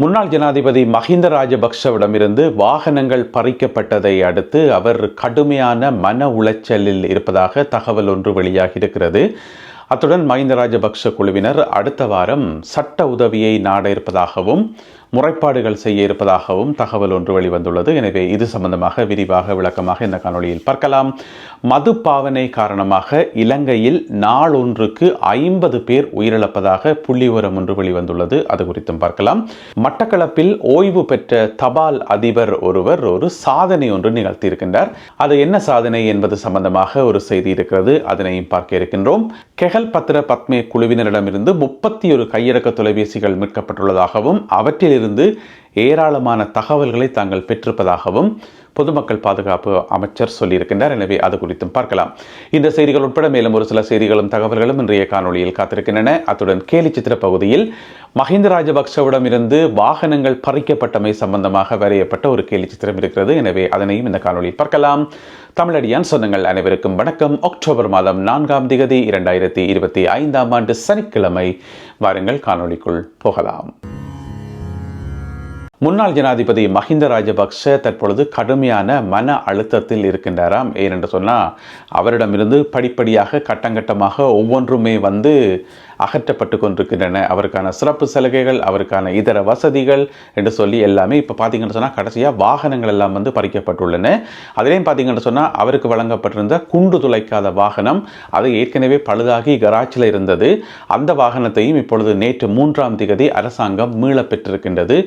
முன்னாள் ஜனாதிபதி மஹிந்த ராஜபக்ஷவிடமிருந்து வாகனங்கள் பறிக்கப்பட்டதை அடுத்து அவர் கடுமையான மன உளைச்சலில் இருப்பதாக தகவல் ஒன்று வெளியாகி இருக்கிறது அத்துடன் மஹிந்த ராஜபக்ஷ குழுவினர் அடுத்த வாரம் சட்ட உதவியை நாட இருப்பதாகவும் முறைப்பாடுகள் செய்ய இருப்பதாகவும் தகவல் ஒன்று வெளிவந்துள்ளது. எனவே இது சம்பந்தமாக விரிவாக விளக்கமாக இந்த காணொளியில் பார்க்கலாம். மது பாவனை காரணமாக இலங்கையில் நாள் ஒன்றுக்கு ஐம்பது பேர் உயிரிழப்பதாக புள்ளிவிவரம் ஒன்று வெளிவந்துள்ளது. அது குறித்தும் பார்க்கலாம். மட்டக்களப்பில் ஓய்வு பெற்ற தபால் அதிபர் ஒருவர் ஒரு சாதனை ஒன்று நிகழ்த்தியிருக்கின்றார். அது என்ன சாதனை என்பது சம்பந்தமாக ஒரு செய்தி இருக்கிறது. அதனையும் பார்க்க இருக்கின்றோம். கெகல் பத்திர பத்மே குழுவினரிடமிருந்து முப்பத்தி ஒரு கையடக்க தொலைபேசிகள் மீட்கப்பட்டுள்ளதாகவும் அவற்றில் இருந்து ஏராளமான தகவல்களை தாங்கள் பெற்றிருப்பதாகவும் பொதுமக்கள் பாதுகாப்பு அமைச்சர் சொல்லியிருக்கின்றார். எனவே அது குறித்தும் பார்க்கலாம். இந்த செய்திகள் உட்பட மேலும் ஒரு சில செய்திகளும் தகவல்களும் இன்றைய காணொலியில் காத்திருக்கின்றன. அத்துடன் கேலி சித்திர பகுதியில் மஹிந்த ராஜபக்சவிடம் இருந்து வாகனங்கள் பறிக்கப்பட்டமை சம்பந்தமாக வரையப்பட்ட ஒரு கேலி சித்திரம் இருக்கிறது. எனவே அதனையும் இந்த காணொலியில் பார்க்கலாம். தமிழடியான் சொந்தங்கள் அனைவருக்கும் வணக்கம். அக்டோபர் மாதம் நான்காம் திகதி இரண்டாயிரத்தி இருபத்தி ஐந்தாம் ஆண்டு சனிக்கிழமை வாருங்கள் காணொலிக்குள் போகலாம். முன்னாள் ஜனாதிபதி மஹிந்த ராஜபக்ஷ தற்பொழுது கடுமையான மன அழுத்தத்தில் இருக்கின்றாராம். ஏனென்று சொன்னால் அவரிடமிருந்து படிப்படியாக கட்டங்கட்டமாக ஒவ்வொன்றுமே வந்து அகற்றப்பட்டு கொண்டிருக்கின்றன. அவருக்கான சிறப்பு சலுகைகள் அவருக்கான இதர வசதிகள் என்று சொல்லி எல்லாமே இப்போ பார்த்தீங்கன்னு சொன்னால் கடைசியாக வாகனங்கள் எல்லாம் வந்து பறிக்கப்பட்டுள்ளன. அதிலையும் பார்த்தீங்கன்னு சொன்னால் அவருக்கு வழங்கப்பட்டிருந்த குண்டு துளைக்காத வாகனம் அது ஏற்கனவே பழுதாகி கராச்சில் இருந்தது. அந்த வாகனத்தையும் இப்பொழுது நேற்று மூன்றாம் திகதி அரசாங்கம் மீள பெற்றிருக்கின்றது.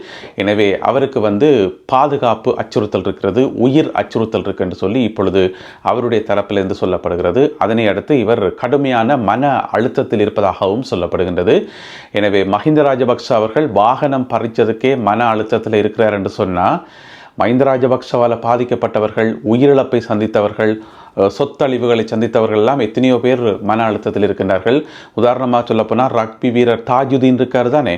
எனவே அவருக்கு வந்து பாதுகாப்பு அச்சுறுத்தல் இருக்கிறது உயிர் அச்சுறுத்தல் இருக்கு என்று சொல்லி இப்பொழுது அவருடைய தரப்பிலிருந்து சொல்லப்படுகிறது. அதனை அடுத்து இவர் கடுமையான மன அழுத்தத்தில் இருப்பதாகவும் சொல்லப்படுகின்றது. எனவே மஹிந்த ராஜபக்ஷ அவர்கள் வாகனம் பறிச்சதுக்கே மன அழுத்தத்தில் இருக்கிறார் என்று சொன்னால் மஹிந்த ராஜபக்ஷவால் பாதிக்கப்பட்டவர்கள் உயிரிழப்பை சந்தித்தவர்கள் சொத்தழிவுகளை சந்தித்தவர்கள் எல்லாம் எத்தனையோ பேர் மன அழுத்தத்தில் இருக்கின்றார்கள். உதாரணமாக சொல்லப்போனால் ரக்பி வீரர் தாஜுதீன் இருக்கார் தானே.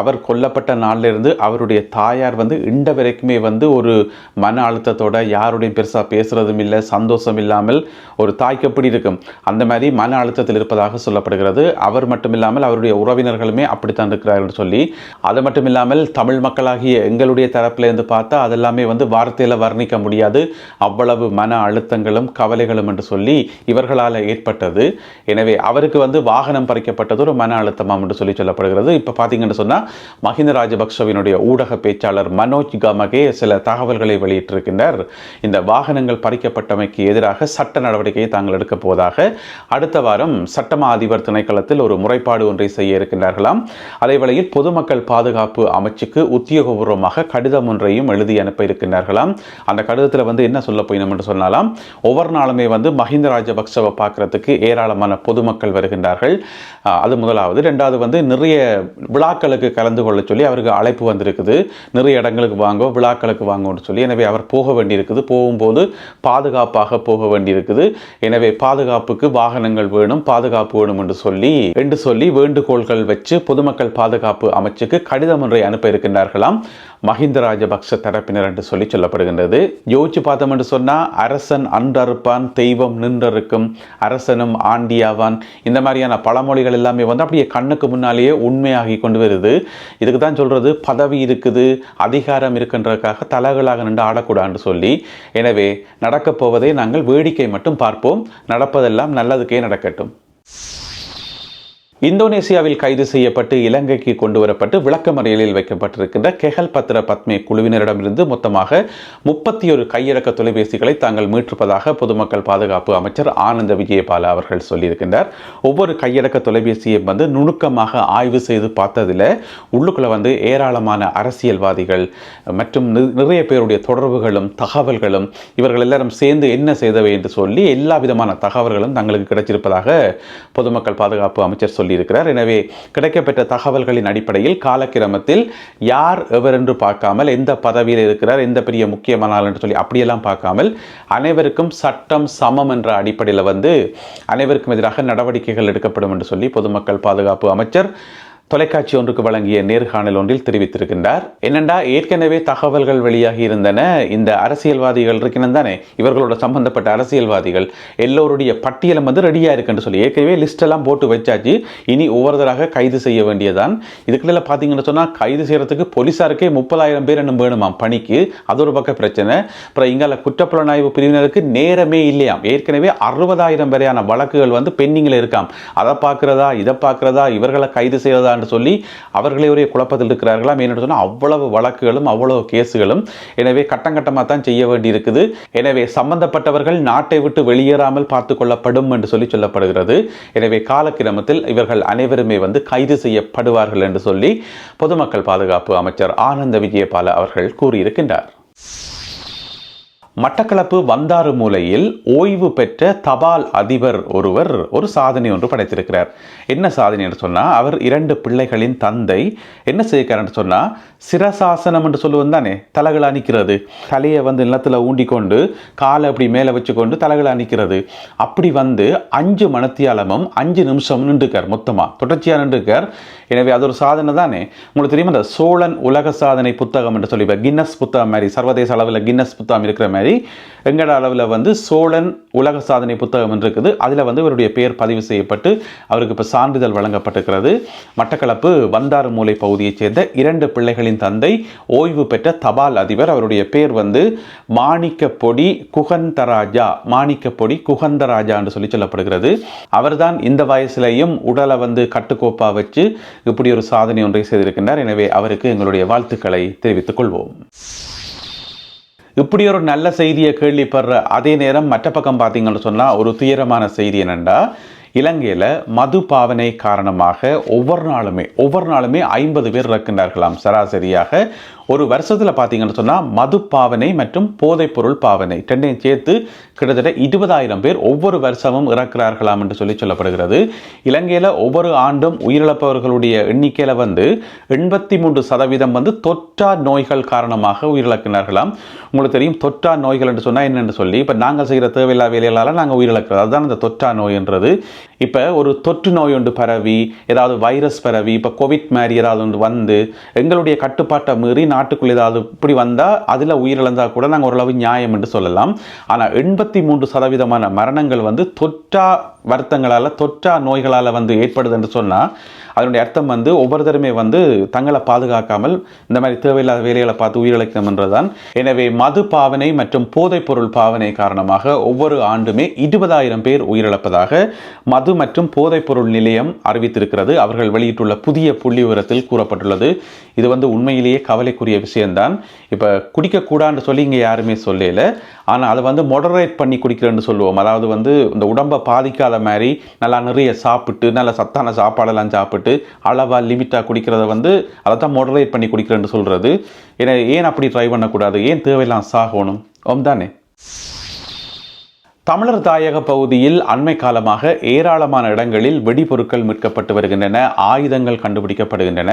அவர் கொல்லப்பட்ட நாளிலிருந்து அவருடைய தாயார் வந்து இண்ட வரைக்குமே வந்து ஒரு மன அழுத்தத்தோட யாருடையும் பெருசாக பேசுகிறதும் இல்லை சந்தோஷம் இல்லாமல் ஒரு தாய்க்கு எப்படி இருக்கும்? அந்த மாதிரி மன அழுத்தத்தில் இருப்பதாக சொல்லப்படுகிறது. அவர் மட்டும் இல்லாமல் அவருடைய உறவினர்களுமே அப்படித்தான் இருக்கிறார்கள் சொல்லி அது மட்டும் இல்லாமல் தமிழ் மக்களாகிய எங்களுடைய தரப்பிலேருந்து பார்த்தா அதெல்லாமே வந்து வார்த்தையில் வர்ணிக்க முடியாது. அவ்வளவு மன அழுத்தங்களும் கவலை கவலைகளும் என்று சொல்லி இவர்களால் ஏற்பட்டது. எனவே அவருக்கு வந்து வாகனம் பறிக்கப்பட்டது ஒரு மன அழுத்தமாம் என்று சொல்லி சொல்லப்படுகிறது. இப்போ பார்த்தீங்கன்னு சொன்னால் மஹிந்த ராஜபக்சவினுடைய ஊடக பேச்சாளர் மனோஜ் கமகே சில தகவல்களை வெளியிட்டிருக்கின்றார். இந்த வாகனங்கள் பறிக்கப்பட்டமைக்கு எதிராக சட்ட நடவடிக்கையை தாங்கள் எடுக்கப் போவதாக. அடுத்த வாரம் சட்டமா அதிபர் திணைக்களத்தில் ஒரு முறைப்பாடு ஒன்றை செய்ய இருக்கின்றார்களாம். அதேவேளையில் பொதுமக்கள் பாதுகாப்பு அமைச்சுக்கு உத்தியோகபூர்வமாக கடிதம் ஒன்றையும் எழுதி அனுப்ப இருக்கின்றார்களாம். அந்த கடிதத்தில் வந்து என்ன சொல்ல போயினோம் என்று சொன்னாலாம் ஒவ்வொரு நாள் நாளுமே வந்து மஹிந்த ராஜபக்சவை பார்க்கறதுக்கு ஏராளமான பொதுமக்கள் வருகின்றார்கள். அது முதலாவது. ரெண்டாவது வந்து நிறைய விழாக்களுக்கு கலந்து கொள்ள சொல்லி அவருக்கு அழைப்பு வந்திருக்குது. நிறைய இடங்களுக்கு வாங்க விழாக்களுக்கு வாங்கன்னு சொல்லி. எனவே அவர் போக வேண்டியிருக்குது. போகும்போது பாதுகாப்பாக போக வேண்டியிருக்குது. எனவே பாதுகாப்புக்கு வாகனங்கள் வேணும் பாதுகாப்பு வேணும் என்று சொல்லி என்று சொல்லி வேண்டுகோள்கள் வச்சு பொதுமக்கள் பாதுகாப்பு அமைச்சுக்கு கடிதம் ஒன்றை அனுப்ப இருக்கின்றார்களாம். மஹிந்த ராஜபக்ச தரப்பினர் என்று சொல்லி சொல்லப்படுகின்றது. யோசிச்சு பார்த்தோம் என்று சொன்னால் அரசன் அன்றறுப்பான். தெய்வம் நின்றிருக்கும் அரசனும் ஆண்டியாவான். இந்த மாதிரியான பழமொழிகள் எல்லாமே வந்து அப்படியே கண்ணுக்கு முன்னாலேயே உண்மையாகி கொண்டு வருது. இதுக்கு தான் சொல்றது பதவி இருக்குது அதிகாரம் இருக்குன்றதுக்காக தலைகளாக நின்று ஆடக்கூடாதுன்னு சொல்லி. எனவே நடக்கப் போவதை நாங்கள் வேடிக்கை மட்டும் பார்ப்போம். நடப்பதெல்லாம் நல்லதுக்கே நடக்கட்டும். இந்தோனேசியாவில் கைது செய்யப்பட்டு இலங்கைக்கு கொண்டு வரப்பட்டு விளக்கமறியலில் வைக்கப்பட்டிருக்கின்ற கெஹல் பத்திர பத்மே குழுவினரிடமிருந்து மொத்தமாக முப்பத்தி ஒரு கையடக்க தொலைபேசிகளை தாங்கள் மீட்டிருப்பதாக பொதுமக்கள் பாதுகாப்பு அமைச்சர் ஆனந்த விஜயபால அவர்கள் சொல்லியிருக்கின்றார். ஒவ்வொரு கையடக்க தொலைபேசியை வந்து நுணுக்கமாக ஆய்வு செய்து பார்த்ததில் உள்ளுக்குள்ள வந்து ஏராளமான அரசியல்வாதிகள் மற்றும் நிறைய பேருடைய தொடர்புகளும் தகவல்களும் இவர்கள் எல்லாரும் சேர்ந்து என்ன செய்தவை என்று சொல்லி எல்லா விதமான தகவல்களும் தங்களுக்கு கிடைச்சிருப்பதாக பொதுமக்கள் பாதுகாப்பு அமைச்சர் சொல்லி சொல்லியிருக்கிறார். எனவே கிடைக்கப்பெற்ற தகவல்களின் அடிப்படையில் காலக்கிரமத்தில் யார் எவர் என்று பார்க்காமல் எந்த பதவியில் இருக்கிறார் எந்த பெரிய முக்கியமான ஆள் என்று சொல்லி அப்படியெல்லாம் பார்க்காமல் அனைவருக்கும் சட்டம் சமம் என்ற அடிப்படையில் வந்து அனைவருக்கும் எதிராக நடவடிக்கைகள் எடுக்கப்படும் என்று சொல்லி பொதுமக்கள் பாதுகாப்பு அமைச்சர் தொலைக்காட்சி ஒன்றுக்கு வழங்கிய நேர்காணல் ஒன்றில் தெரிவித்திருக்கின்றார். என்னண்டா ஏற்கனவே தகவல்கள் வெளியாகி இருந்தன. இந்த அரசியல்வாதிகள் இருக்கணும் தானே? இவர்களோட சம்பந்தப்பட்ட அரசியல்வாதிகள் எல்லோருடைய பட்டியலம் வந்து ரெடியா இருக்குன்னு சொல்லி ஏற்கனவே லிஸ்டெல்லாம் போட்டு வச்சாச்சு. இனி ஒவ்வொருத்தராக கைது செய்ய வேண்டியதான் இதுக்குள்ள பார்த்தீங்கன்னு சொன்னா கைது செய்யறதுக்கு போலீசாருக்கே முப்பதாயிரம் பேர் என்ன வேணுமாம் பணிக்கு. அது ஒரு பக்க பிரச்சனை. அப்புறம் இங்கால குற்றப்புலனாய்வு பிரிவினருக்கு நேரமே இல்லையாம். ஏற்கனவே அறுபதாயிரம் வரையான வழக்குகள் வந்து பெண்டிங்கில் இருக்காம். அதை பார்க்குறதா இதை பார்க்குறதா இவர்களை கைது செய்யறதா என்று சொல்லி அவர்களே ஒரே குழப்பத்தில் இருக்கிறார்களாம் ஏன்னு சொன்னால் அவ்வளவு வழக்குகளும் அவ்வளவு கேஸுகளும் எனவே கட்டம் கட்டமாக தான் செய்ய வேண்டியிருக்குது. எனவே சம்பந்தப்பட்டவர்கள் நாட்டை விட்டு வெளியேறாமல் பார்த்து கொள்ளப்படும் என்று சொல்லி சொல்லப்படுகிறது. எனவே காலக்கிரமத்தில் இவர்கள் அனைவருமே வந்து கைது செய்யப்படுவார்கள் என்று சொல்லி பொதுமக்கள் பாதுகாப்பு அமைச்சர் ஆனந்த விஜயபால அவர்கள் கூறியிருக்கின்றார். மட்டக்களப்பு வந்தாறு மூலையில் ஓய்வு பெற்ற தபால் அதிபர் ஒருவர் ஒரு சாதனை ஒன்று படைத்திருக்கிறார். என்ன சாதனை என்று சொன்னால் அவர் இரண்டு பிள்ளைகளின் தந்தை என்ன செய்கிறார் சொன்னால் சிரசாசனம் என்று சொல்லுவோம் தானே தலைகளை நிற்கிறது தலையை வந்து நிலத்தில் ஊண்டிக்கொண்டு காலை அப்படி மேலே வச்சுக்கொண்டு தலைகளை அணிக்கிறது. அப்படி வந்து அஞ்சு மணத்தியாலமும் அஞ்சு நிமிஷம் நின்றுக்கார் மொத்தமாக தொடர்ச்சியாக நின்றுக்கார் எனவே அது ஒரு சாதனை தானே. உங்களுக்கு தெரியுமா இந்த சோழன் உலக சாதனை புத்தகம் என்று சொல்லி கின்னஸ் புத்தகம் மாதிரி சர்வதேச அளவில் கின்னஸ் புத்தகம் இருக்கிற மாதிரி எங்கட அளவில் வந்து சோழன் உலக சாதனை புத்தகம் என்று இருக்குது அதில் வந்து இவருடைய பெயர் பதிவு செய்யப்பட்டு அவருக்கு இப்போ சான்றிதழ் வழங்கப்பட்டிருக்கிறது. மட்டக்களப்பு வந்தாறு மூலை பகுதியைச் சேர்ந்த இரண்டு பிள்ளைகளின் தந்தை ஓய்வு பெற்ற தபால் அதிபர். அவருடைய பேர் வந்து மாணிக்கப்பொடி குகந்தராஜா. மாணிக்கப்பொடி குகந்தராஜா என்று சொல்லி சொல்லப்படுகிறது. அவர்தான் இந்த வயசுலையும் உடலை வந்து கட்டுக்கோப்பாக வச்சு இப்படி ஒரு சாதனை ஒன்றை செய்திருக்கின்றார். எனவே அவருக்கு எங்களுடைய வாழ்த்துக்களை தெரிவித்துக் கொள்வோம். இப்படி ஒரு நல்ல செய்தியை கேள்விப்படுற அதே நேரம் மற்ற பக்கம் பார்த்தீங்கன்னு சொன்னால் ஒரு துயரமான செய்தி என்னென்னா இலங்கையில் மது பாவனை காரணமாக ஒவ்வொரு நாளுமே ஒவ்வொரு நாளுமே ஐம்பது பேர் இறக்கின்றார்களாம் சராசரியாக. ஒரு வருஷத்தில் பார்த்தீங்கன்னு சொன்னால் மது பாவனை மற்றும் போதைப்பொருள் பாவனை ரெண்டையும் சேர்த்து கிட்டத்தட்ட இருபதாயிரம் பேர் ஒவ்வொரு வருஷமும் இறக்கிறார்களாம் என்று சொல்லி சொல்லப்படுகிறது. இலங்கையில் ஒவ்வொரு ஆண்டும் உயிரிழப்பவர்களுடைய எண்ணிக்கையில் வந்து எண்பத்தி மூன்று சதவீதம் வந்து தொற்றா நோய்கள் காரணமாக உயிரிழக்கிறார்களாம். உங்களுக்கு தெரியும் தொற்றா நோய்கள் என்று சொன்னால் என்னென்னு சொல்லி இப்போ நாங்கள் செய்கிற தேவையில்லா வேலைகளால் நாங்கள் உயிரிழக்கிறோம். அதுதான் இந்த தொற்றா நோய்ன்றது. இப்போ ஒரு தொற்று நோய் ஒன்று பரவி ஏதாவது வைரஸ் பரவி இப்போ கோவிட் மாதிரி ஏதாவது ஒன்று வந்து எங்களுடைய கட்டுப்பாட்டை மீறி நாட்டுக்குள்ளே ஏதாவது இப்படி வந்தால் அதில் உயிரிழந்தால் கூட நாங்கள் ஓரளவு நியாயம் என்று சொல்லலாம். ஆனால் எண்பத்தி மூன்று சதவீதமான மரணங்கள் வந்து தொற்றா வருத்தங்களால் தொற்றா நோய்களால் வந்து ஏற்படுது என்று சொன்னால் அதனுடைய அர்த்தம் வந்து ஒவ்வொருத்தருமே வந்து தங்களை பாதுகாக்காமல் இந்த மாதிரி தேவையில்லாத வேலைகளை பார்த்து உயிரிழக்கணும் என்றுதான் எனவே மது பாவனை மற்றும் போதைப் பொருள் பாவனை காரணமாக ஒவ்வொரு ஆண்டுமே இருபதாயிரம் பேர் உயிரிழப்பதாக மது மற்றும் போதைப் பொருள் நிலையம் அறிவித்திருக்கிறது. அவர்கள் வெளியிட்டுள்ள புதிய புள்ளி விவரத்தில் கூறப்பட்டுள்ளது. இது வந்து உண்மையிலேயே கவலைக்குரிய விஷயம்தான். இப்போ குடிக்கக்கூடாதுன்னு சொல்லி இங்கே யாருமே சொல்லல. ஆனால் அதை வந்து மொடரேட் பண்ணி குடிக்கிறேன்னு சொல்லுவோம். அதாவது வந்து இந்த உடம்பை பாதிக்காத மாதிரி நல்லா நிறைய சாப்பிட்டு நல்ல சத்தான சாப்பாடெல்லாம் சாப்பிட்டு அளவாக லிமிட்டாக குடிக்கிறத வந்து அதை தான் மொடரேட் பண்ணி குடிக்கிறேன்னு சொல்கிறது ஏன்னா ஏன் அப்படி ட்ரை பண்ணக்கூடாது? ஏன் தேவையெல்லாம் சாகணும்? ஓம் தானே? தமிழர் தாயக பகுதியில் அண்மை காலமாக ஏராளமான இடங்களில் வெடிபொருட்கள் மீட்கப்பட்டு வருகின்றன ஆயுதங்கள் கண்டுபிடிக்கப்படுகின்றன.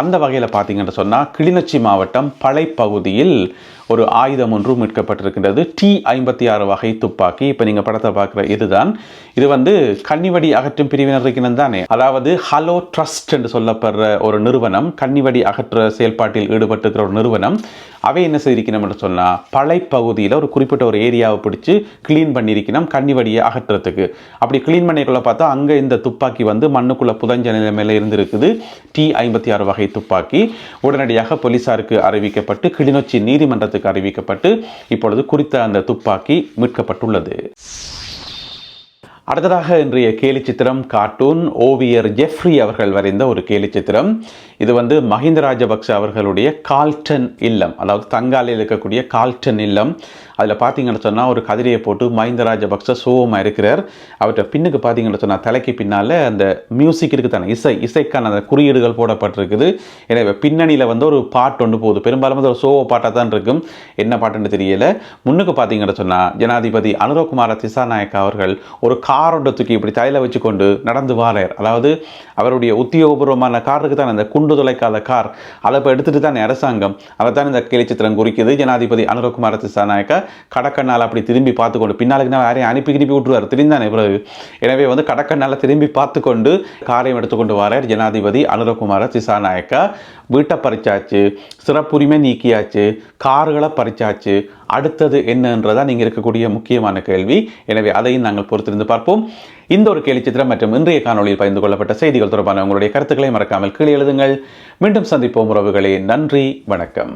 அந்த வகையில் பார்த்தீங்கன்னு சொன்னால் கிளிநொச்சி மாவட்டம் பழைப்பகுதியில் ஒரு ஆயுதம் ஒன்று மீட்கப்பட்டிருக்கின்றது. டி ஐம்பத்தி ஆறு வகை துப்பாக்கி. இப்போ நீங்கள் படத்தை பார்க்குற இதுதான். இது வந்து கன்னிவடி அகற்றும் பிரிவினர் இருக்கிறது தானே? அதாவது ஹலோ ட்ரஸ்ட் என்று சொல்லப்படுற ஒரு நிறுவனம் கன்னிவடி அகற்ற செயல்பாட்டில் ஈடுபட்டிருக்கிற ஒரு நிறுவனம் அவை என்ன செய்திருக்கணும் என்று சொன்னால் பழைப்பகுதியில் ஒரு குறிப்பிட்ட ஒரு ஏரியாவை பிடிச்சி க்ளீன் பண்ணியிருக்கணும் கண்ணி வடியை அகற்றுறதுக்கு அப்படி க்ளீன் பண்ணிக்குள்ள பார்த்தா அங்கே இந்த துப்பாக்கி வந்து மண்ணுக்குள்ளே புதஞ்ச நிலைமையில் இருந்திருக்குது. டி ஐம்பத்தி ஆறு வகை துப்பாக்கி. உடனடியாக போலீசாருக்கு அறிவிக்கப்பட்டு கிளிநொச்சி நீதிமன்றத்துக்கு அறிவிக்கப்பட்டு இப்பொழுது குறித்த அந்த துப்பாக்கி மீட்கப்பட்டுள்ளது. அடுத்ததாக இன்றைய கேலி சித்திரம் கார்ட்டூன் ஓவியர் ஜெஃப்ரி அவர்கள் வரைந்த ஒரு கேலி சித்திரம். இது வந்து மஹிந்த ராஜபக்ச அவர்களுடைய கால்டன் இல்லம் அதாவது தங்காலில் இருக்கக்கூடிய கால்டன் இல்லம். அதில் பார்த்தீங்கன்னு சொன்னால் ஒரு கதிரையை போட்டு மஹிந்த ராஜபக்ச சோகமாக இருக்கிறார். அவர்கிட்ட பின்னுக்கு பார்த்தீங்கன்னு சொன்னால் தலைக்கு பின்னால் அந்த மியூசிக் இருக்குது தானே இசை இசைக்கான அந்த குறியீடுகள் போடப்பட்டிருக்குது. எனவே பின்னணியில் வந்து ஒரு பாட்டு ஒன்று போகுது. பெரும்பாலும் வந்து ஒரு சோக பாட்டாக தான் இருக்கும். என்ன பாட்டுன்னு தெரியலை. முன்னுக்கு பார்த்தீங்கன்னு சொன்னால் ஜனாதிபதி அனுரகுமார திசாநாயக்கா அவர்கள் ஒரு கா கார் தூக்கி இப்படி தலையில் வச்சுக்கொண்டு நடந்து வாரார். அதாவது அவருடைய உத்தியோகபூர்வமான காருக்கு தான் அந்த குண்டு துளைக்காத கார். அதை இப்போ எடுத்துகிட்டு தான் அரசாங்கம். அதை தான் இந்த கேலிச்சித்திரம் குறிக்குது. ஜனாதிபதி அனுரகுமார் திசாநாயக்கா கடக்கண்ணால் அப்படி திரும்பி பார்த்துக்கொண்டு பின்னாலுக்கு நான் யாரையும் அனுப்பி திருப்பி விட்டுருவார். திருந்தானே பிறகு? எனவே வந்து கடக்கண்ணால் திரும்பி பார்த்துக்கொண்டு காரையும் எடுத்துக்கொண்டு வரார் ஜனாதிபதி அனுரகுமார திசாநாயக்கா. வீட்டை பறிச்சாச்சு சிறப்புரிமை நீக்கியாச்சு கார்களை பறிச்சாச்சு. அடுத்தது என்னன்றதா நீங்கள் இருக்கக்கூடிய முக்கியமான கேள்வி. எனவே அதையும் நாங்கள் பொறுத்திருந்து பார்ப்போம். இந்த ஒரு கேலி சித்திரம் மற்றும் இன்றைய காணொலியில் பகிர்ந்து கொள்ளப்பட்ட செய்திகள் தொடர்பான உங்களுடைய கருத்துக்களை மறக்காமல் கீழே எழுதுங்கள். மீண்டும் சந்திப்போம் உறவுகளே. நன்றி வணக்கம்.